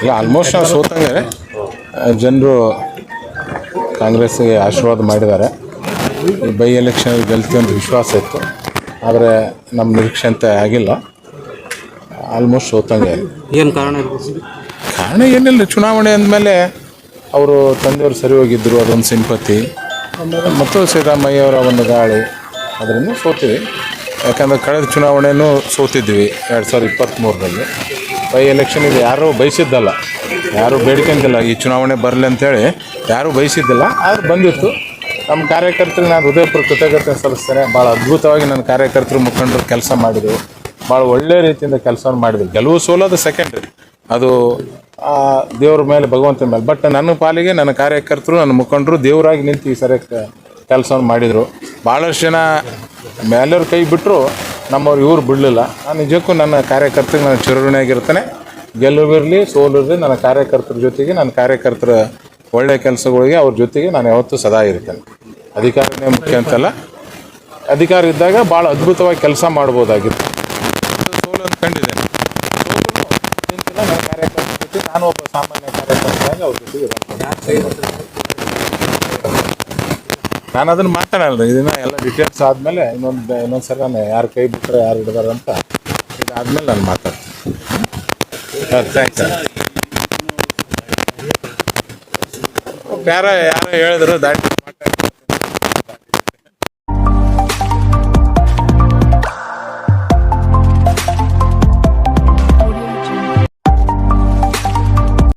ಇಲ್ಲ ಆಲ್ಮೋಸ್ಟ್ ನಾವು ಸೋತಂಗೆ ಜನರು ಕಾಂಗ್ರೆಸ್ಗೆ ಆಶೀರ್ವಾದ ಮಾಡಿದ್ದಾರೆ. ಈ ಬೈ ಎಲೆಕ್ಷನ್ ಗೆಲ್ತೀವಿ ಅಂತ ವಿಶ್ವಾಸ ಇತ್ತು. ಆದರೆ ನಮ್ಮ ನಿರೀಕ್ಷೆ ಅಂತ ಆಗಿಲ್ಲ. ಆಲ್ಮೋಸ್ಟ್ ಸೋತಂಗೆ ಏನು ಕಾರಣ ಕಾರಣ ಏನಿಲ್ಲ. ಚುನಾವಣೆ ಅಂದಮೇಲೆ ಅವರು ತಂದೆಯವರು ಸರಿ ಹೋಗಿದ್ದರು ಅದೊಂದು ಸಿಂಪತಿ ಮತ್ತು ಸಿದ್ದರಾಮಯ್ಯವರ ಒಂದು ಗಾಳಿ. ಅದರಿಂದ ಸೋತೀವಿ. ಯಾಕಂದರೆ ಕಳೆದ ಚುನಾವಣೆಯೂ ಸೋತಿದ್ವಿ ಎರಡು ಸಾವಿರದ ಇಪ್ಪತ್ತ್ಮೂರರಲ್ಲಿ ಬೈ ಇದು ಯಾರೂ ಬಯಸಿದ್ದಲ್ಲ. ಯಾರೂ ಬೇಡ್ಕೊಂಡಿಲ್ಲ ಈ ಚುನಾವಣೆ ಬರಲಿ ಅಂತೇಳಿ ಯಾರೂ ಬಯಸಿದ್ದಿಲ್ಲ, ಆದ್ರೆ ಬಂದಿತ್ತು. ನಮ್ಮ ಕಾರ್ಯಕರ್ತರು ನಾನು ಹೃದಯಪುರ ಕೃತಜ್ಞತೆ ಸಲ್ಲಿಸ್ತೇನೆ. ಭಾಳ ಅದ್ಭುತವಾಗಿ ನನ್ನ ಕಾರ್ಯಕರ್ತರು ಮುಖಂಡರು ಕೆಲಸ ಮಾಡಿದರು. ಭಾಳ ಒಳ್ಳೆ ರೀತಿಯಿಂದ ಕೆಲಸ ಮಾಡಿದ್ರು. ಗೆಲುವು ಸೋಲೋದು ಸೆಕೆಂಡ್ರಿ ಅದು ದೇವ್ರ ಮೇಲೆ, ಭಗವಂತನ ಮೇಲೆ. ಬಟ್ ನನ್ನ ಪಾಲಿಗೆ ನನ್ನ ಕಾರ್ಯಕರ್ತರು, ನನ್ನ ಮುಖಂಡರು ದೇವರಾಗಿ ನಿಂತು ಈ ಸರಿ ಕೆಲಸವನ್ನು ಮಾಡಿದರು. ಭಾಳಷ್ಟು ಜನ ಮೇಲೆಯವ್ರ ಕೈ ಬಿಟ್ಟರು ನಮ್ಮವ್ರು ಇವ್ರು ಬಿಡಲಿಲ್ಲ. ನಾನು ನಿಜಕ್ಕೂ ನನ್ನ ಕಾರ್ಯಕರ್ತರಿಗೆ ನಾನು ಚಿರಋಣಿಯಾಗಿರ್ತೇನೆ ಗೆಲುವಿರಲಿ ಸೋಲಿರಲಿ ನನ್ನ ಕಾರ್ಯಕರ್ತರ ಜೊತೆಗೆ ನನ್ನ ಕಾರ್ಯಕರ್ತರ ಒಳ್ಳೆಯ ಕೆಲಸಗಳಿಗೆ ಅವ್ರ ಜೊತೆಗೆ ನಾನು ಯಾವತ್ತೂ ಸದಾ ಇರ್ತೇನೆ ಅಧಿಕಾರನೇ ಮುಖ್ಯ ಅಂತಲ್ಲ. ಅಧಿಕಾರ ಇದ್ದಾಗ ಭಾಳ ಅದ್ಭುತವಾಗಿ ಕೆಲಸ ಮಾಡ್ಬೋದಾಗಿತ್ತು. ಸೋಲು ಅಂದ್ಕೊಂಡಿದ್ದೇನೆ. ಸೋಲು ನನ್ನ ಕಾರ್ಯಕರ್ತರ ಜೊತೆ ನಾನು ಒಬ್ಬ ಸಾಮಾನ್ಯ ಕಾರ್ಯಕರ್ತನಾಗಿ ಅವ್ರ ಜೊತೆಗೆ. ನಾನು ಅದನ್ನು ಮಾತಾಡಲ್ಲ, ಇದನ್ನ ಎಲ್ಲ ಡಿಟೇಲ್ಸ್ ಆದಮೇಲೆ ಇನ್ನೊಂದು ಇನ್ನೊಂದು ಸಲ ನಾನು ಯಾರು ಕೈ ಬಿಟ್ಟರೆ ಯಾರು ಹಿಡಿದಾರೆ ಅಂತ ಇದಾದಮೇಲೆ ನಾನು ಮಾತಾಡ್ತೀನಿ. ಥ್ಯಾಂಕ್ಸ್ ಯಾರ ಯಾರೋ ಹೇಳಿದ್ರು ದಾಟಿ